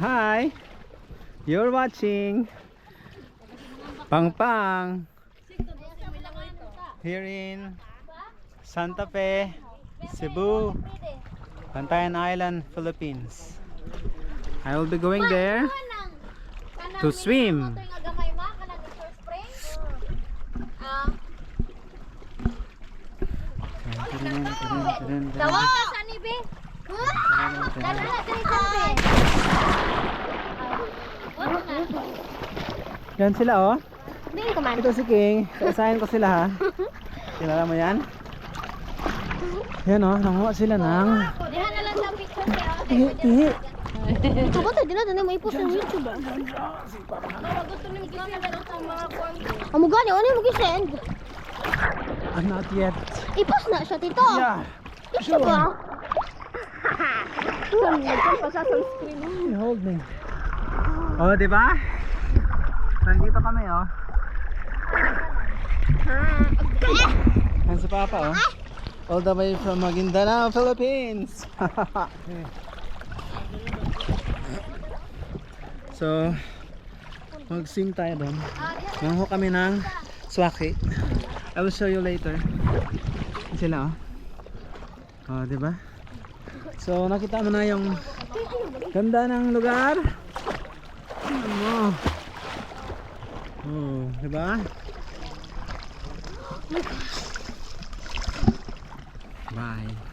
Hi! You're watching Pang Pang here in Santa Fe, Cebu, Bantayan Island, Philippines. I will be going there to swim. Dawa ka sa ni Yan sila oh. Dili ka man. Ito si King. Kaisahin ko sila ha. Kilala mo yan? Yan oh, nanguha sila ng Diha na lang sa picture be. tihi, tihi. Ito ba tayo dila na may post sa YouTube ba? Gusto sa mga. Amo gani ano mo gi-send? Ah, not yet. I-post na siya tito. Yeah. Ito ba? Sunscreen? Hold me. Oh, di ba? Nandito kami oh. Yan si Papa oh. All the way from Maguindanao, Philippines. so, mag-swim tayo doon. Nanguha kami ng swaki. I will show you later. Sila oh. Oh, di ba? So, nakita mo na yung ganda ng lugar. Ano? Oh, di ba? Bye.